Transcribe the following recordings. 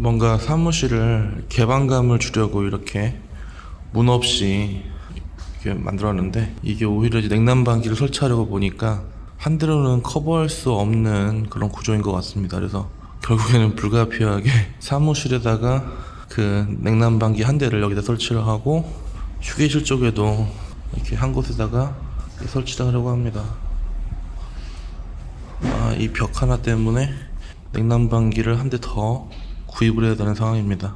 뭔가 사무실을 개방감을 주려고 이렇게 문 없이 이렇게 만들었는데 이게 오히려 냉난방기를 설치하려고 보니까 한 대로는 커버할 수 없는 그런 구조인 것 같습니다. 그래서 결국에는 불가피하게 사무실에다가 그 냉난방기 한 대를 여기다 설치를 하고 휴게실 쪽에도 이렇게 한 곳에다가 설치를 하려고 합니다. 아, 이 벽 하나 때문에 냉난방기를 한 대 더 구입을 해야 되는 상황입니다.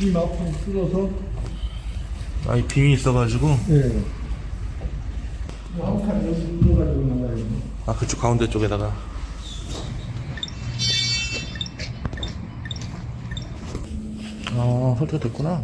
이 막고 뜯어서 아, 이 빔이 있어가지고 예. 한칸 여기 눌러가지고 나가요. 아 그쪽 가운데 쪽에다가 아 설치가 됐구나